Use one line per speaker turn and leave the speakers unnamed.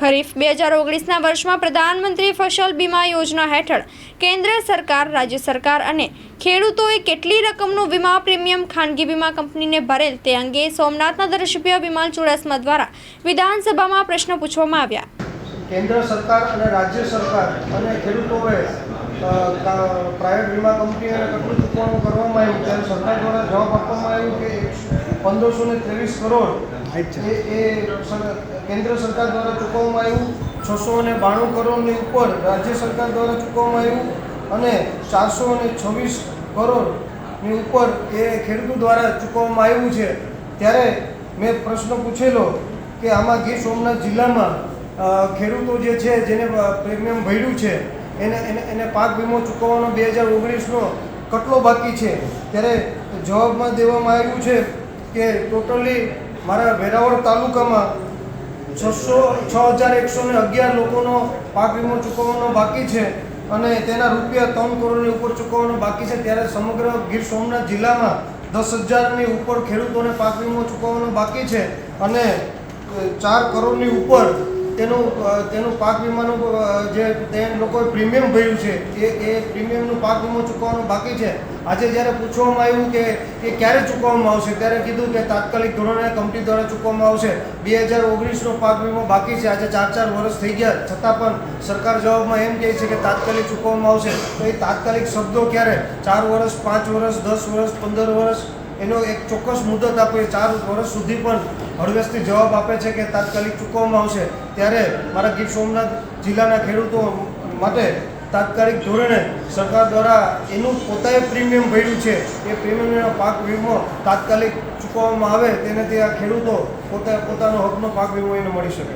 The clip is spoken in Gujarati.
ખરીફ બે હજાર ઓગણીસના વર્ષમાં પ્રધાનમંત્રી ફસલ બીમા યોજના હેઠળ કેન્દ્ર સરકાર, રાજ્ય સરકાર અને ખેડૂતોએ કેટલી રકમનું વીમા પ્રીમિયમ ખાનગી વીમા કંપનીને ભરેલ તે અંગે સોમનાથના ધારાસભ્ય વિમલ ચુડાસમા દ્વારા વિધાનસભામાં પ્રશ્નો પૂછવામાં આવ્યા.
કેન્દ્ર સરકાર અને રાજ્ય સરકાર અને ખેડૂતોએ પ્રાઇવેટ વીમા કંપનીઓને કેટલું ચૂકવણું કરવામાં આવ્યું. ત્યારે સરકાર દ્વારા જવાબ આપવામાં આવ્યું કે પંદરસો ને ત્રેવીસ કરોડ એ એ કેન્દ્ર સરકાર દ્વારા ચૂકવવામાં આવ્યું છસો અને બાણું કરોડની ઉપર રાજ્ય સરકાર દ્વારા ચૂકવવામાં આવ્યું અને ચારસો અને છવ્વીસ કરોડની ઉપર એ ખેડૂતો દ્વારા ચૂકવવામાં આવ્યું છે. ત્યારે મેં પ્રશ્ન પૂછેલો કે આમાં ગીર સોમનાથ જિલ્લામાં ખેડૂતો જે છે, જેને પ્રીમિયમ ભર્યું છે, એને એને એને પાક વીમો ચૂકવવાનો બે હજાર ઓગણીસનો કેટલો બાકી છે? ત્યારે જવાબમાં દેવામાં આવ્યું છે કે ટોટલી મારા વેરાવળ તાલુકામાં છસો છ હજાર એકસો ને અગિયાર લોકોનો પાક વીમો ચૂકવવાનો બાકી છે અને તેના રૂપિયા ત્રણ કરોડની ઉપર ચૂકવવાનો બાકી છે. ત્યારે સમગ્ર ગીર સોમનાથ જિલ્લામાં દસ હજારની ઉપર ખેડૂતોને પાક વીમો ચૂકવવાનો બાકી છે અને ચાર કરોડની ઉપર તેનું તેનું પાક વીમાનું જે તે લોકોએ પ્રીમિયમ ભર્યું છે, એ એ પ્રીમિયમનું પાક વીમો ચૂકવવાનું બાકી છે. આજે જ્યારે પૂછવામાં આવ્યું કે એ ક્યારે ચૂકવવામાં આવશે, ત્યારે કીધું કે તાત્કાલિક ધોરણે કંપની દ્વારા ચૂકવવામાં આવશે. બે હજાર ઓગણીસનો પાક વીમો બાકી છે, આજે ચાર ચાર વર્ષ થઈ ગયા. છતાં પણ સરકાર જવાબમાં એમ કહે છે કે તાત્કાલિક ચૂકવવામાં આવશે. તો એ તાત્કાલિક શબ્દો ક્યારે? ચાર વર્ષ, પાંચ વર્ષ, દસ વર્ષ, પંદર વર્ષ? એનો એક ચોક્કસ મુદત આપે ચાર વર્ષ સુધી પણ હળવેશથી જવાબ આપે છે કે તાત્કાલિક ચૂકવવામાં આવશે. ત્યારે મારા ગીર સોમનાથ જિલ્લાના ખેડૂતો માટે તાત્કાલિક ધોરણે સરકાર દ્વારા એનું પોતાએ પ્રીમિયમ ભર્યું છે. એ પ્રીમિયમનો પાક વીમો તાત્કાલિક ચૂકવવામાં આવે તેનાથી આ ખેડૂતો પોતે પોતાનો હકનો પાક વીમો એને મળી શકે.